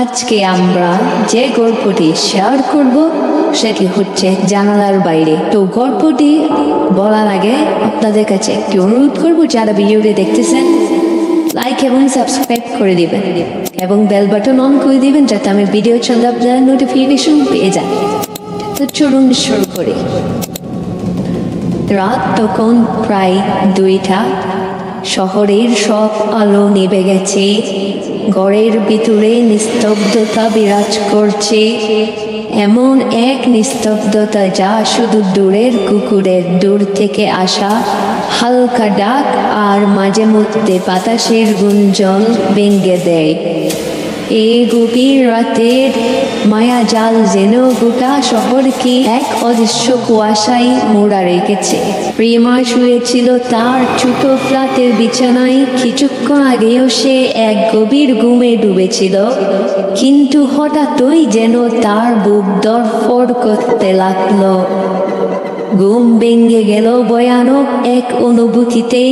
আজকে আমরা যে গল্পটি শেয়ার করব, সেটি হচ্ছে জানালার বাইরে। তো গল্পটি বলার আগে আপনাদের কাছে একটি অনুরোধ করব, যারা ভিডিওটি দেখতেছেন লাইক এবং সাবস্ক্রাইব করে দিবেন এবং বেল বাটন অন করে দিবেন, যাতে আমি ভিডিও চলে আপনারা নোটিফিকেশন পেয়ে যান। তো চলুন শুরু করি। রাত তখন প্রায় দুইটা। শহরের সব আলো নিভে গেছে। ঘরের ভিতরে নিস্তব্ধতা বিরাজ করছে। এমন এক নিস্তব্ধতা যা শুধু দূরের কুকুরের দূর থেকে আসা, হালকা ডাক আর মাঝে মধ্যে বাতাসের গুঞ্জন ভেঙে দেয়। এই গভীর রাতের মায়াজাল যেন গোটা শহরকে এক অদৃশ্য কুয়াশায় মোড়া রেখেছে। প্রেমা শুয়েছিল তার ছোট ফ্ল্যাটের বিছানায়। কিছুক্ষণ আগেও সে এক গভীর ঘুমে ডুবেছিল। কিন্তু হঠাৎই যেন তার বুক দরফর করতে লাগল। ঘুম ভেঙে গেল ভয়ানক এক অনুভূতিতে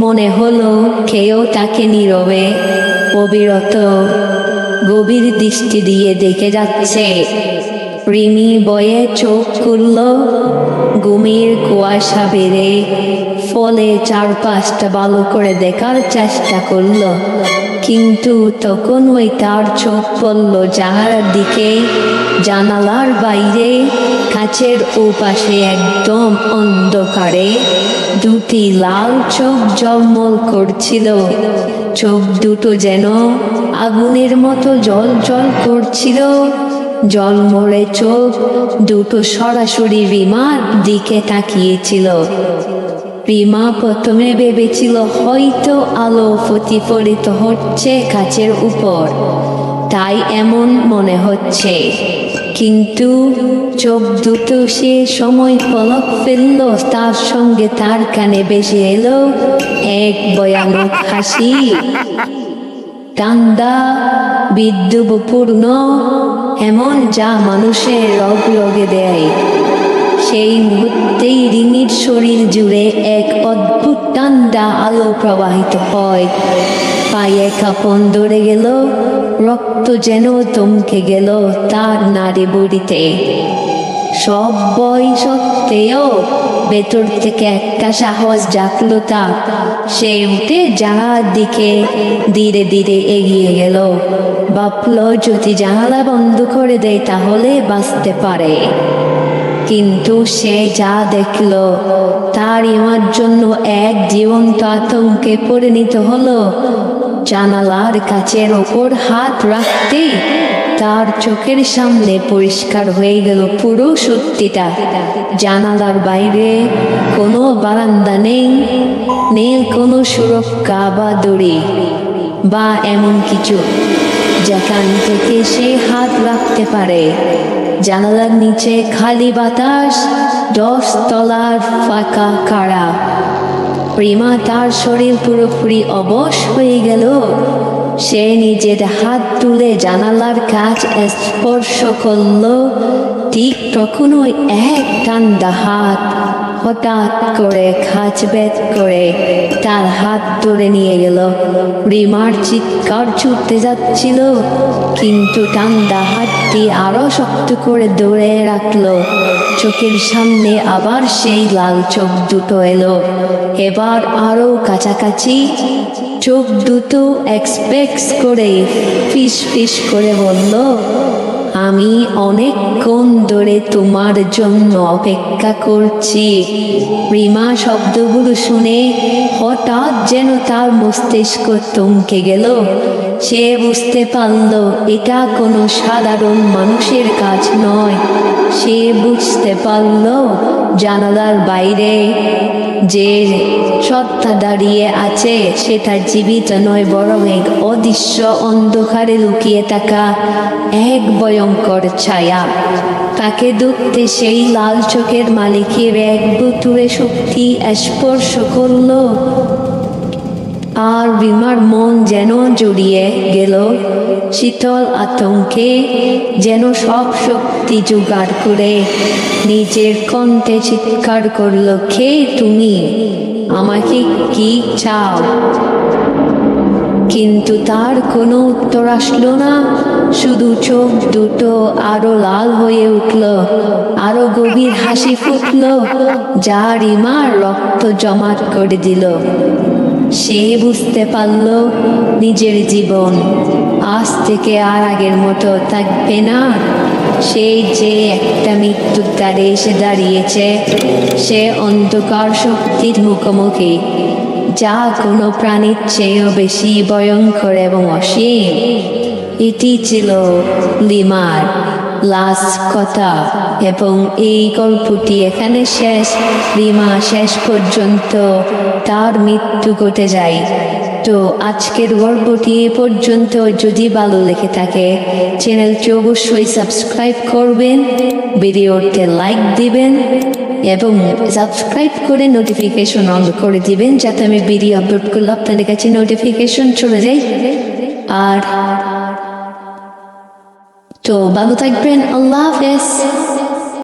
মনে হলো খেয়েও তাকে নীরবে। অবিরত গভীর দৃষ্টি দিয়ে দেখে যাচ্ছে। রিমি বয়ে চোখ খুলল। ঘুমের কুয়াশা বেড়ে ফলে চারপাশটা ভালো করে দেখার চেষ্টা করল। কিন্তু তখন ওই তার চোখ পড়ল যাহার দিকে জানালার বাইরে, কাছের ওপাশে একদম অন্ধকারে, দুটি লাল চোখ জলমল করছিল। চোখ দুটো যেন আগুনের মতো জল জল করছিল। জলমলে চোখ দুটো সরাসরি রিমার দিকে তাকিয়েছিল। রিমা প্রথমে ভেবেছিল হয়তো আলো প্রতিফলিত হচ্ছে কাছের উপর। তাই এমন মনে হচ্ছে। কিন্তু চোখ দুটো সে সময় পলক ফেলল, তার সঙ্গে তার কানে বেশি এলো এক ভয়ানক হাসি। টান্দা বিদ্যুৎপূর্ণ, এমন যা মানুষের রগ রগে দেয়। সেই মুহূর্তেই রিঙির শরীর জুড়ে এক অদ্ভুত টান্দা আলো প্রবাহিত হয়। পায়ে কাপন ধরে গেল, রক্ত যেন থমকে গেল তার নারী বুড়িতে সব বই সত্ত্বেও ভেতর থেকে একটা সাহস জাগলো তার। সে উঠে জানালার দিকে ধীরে ধীরে এগিয়ে গেল। ভাবল যদি জানালা বন্ধ করে দেয় তাহলে বাঁচতে পারে। কিন্তু সে যা দেখল, তার ইমার জন্য এক জীবন্ত আতঙ্কে পরিণত হলো। জানালার কাছের ওপর হাত রাখতেই তার চোখের সামনে পরিষ্কার হয়ে গেল পুরো সত্যিটা। জানালার বাইরে কোনো বারান্দা নেই নেই কোনো সুরক্ষা বা দড়ি বা এমন কিছু। যেখান থেকে সে হাত রাখতে পারে। জানালার নিচে খালি বাতাস, দশ তলার ফাঁকা কারা প্রেমা তার শরীর পুরোপুরি অবশ হয়ে গেল। সে নিজের হাত তুলে জানালার কাজ স্পর্শ করল ঠিক তখনই এক ঠান্ডা হাত হঠাৎ করে খাঁচ বেদ করে তার হাত ধরে নিয়ে গেল। রিমার চিৎকার ছুটতে যাচ্ছিল, কিন্তু ঠান্ডা হাতটি আরও শক্ত করে ধরে রাখল। চোখের সামনে আবার সেই লাল চোখ দুটো এলো। এবার আরও কাছাকাছি চোখ দুটো এক্সপেক্ট করে ফিস ফিস করে বলল আমি অনেকক্ষণ ধরে তোমার জন্য অপেক্ষা করছি। রিমা শব্দগুলো শুনে হঠাৎ যেন তার মস্তিষ্ক থমকে গেল। সে বুঝতে পারল, এটা কোনো সাধারণ মানুষের কাজ নয়। সে বুঝতে পারল জানালার বাইরে যে সত্তা দাঁড়িয়ে আছে সেটা জীবিত নয়, বরং এক অদৃশ্য অন্ধকারে লুকিয়ে থাকা এক ভয়ঙ্কর ছায়া। তাকে দুঃখতে সেই লাল চোখের মালিকের এক বুতুরে শক্তি স্পর্শ করল। আর বিমার মন যেন জড়িয়ে গেল। শীতল আতঙ্কে যেন সব শক্তি জোগাড় করে নিজের কণ্ঠে চিৎকার করল খে তুমি? আমাকে কি চাও? কিন্তু তার কোনো উত্তর আসলো না। শুধু চোখ দুটো আরও লাল হয়ে উঠল, আরও গভীর হাসি ফুটল যা রিমার রক্ত জমাট করে দিল। সে বুঝতে পারল নিজের জীবন আজ থেকে আর আগের মতো থাকবে না। সে যে একটা মৃত্যুর দ্বারে এসে দাঁড়িয়েছে, সে অন্ধকার শক্তির মুখোমুখি, যা কোনো প্রাণীর চেয়েও বেশি ভয়ঙ্কর এবং অসীম। এটি ছিল লিমার লাস্ট কথা। এবং এই গল্পটি এখানে শেষ, রিমা শেষ পর্যন্ত তার মৃত্যু ঘটে যায়। তো আজকের গল্পটি এ পর্যন্ত। যদি ভালো লেগে থাকে, চ্যানেলটি অবশ্যই সাবস্ক্রাইব করবেন, ভিডিওতে লাইক দিবেন, এবং সাবস্ক্রাইব করে নোটিফিকেশন অন করে দিবেন, যাতে আমি ভিডিও আপলোড করলে আপনাদের কাছে নোটিফিকেশন চলে যায়। আর তো ভালো থাকবেন আল্লাহ হাফেজ।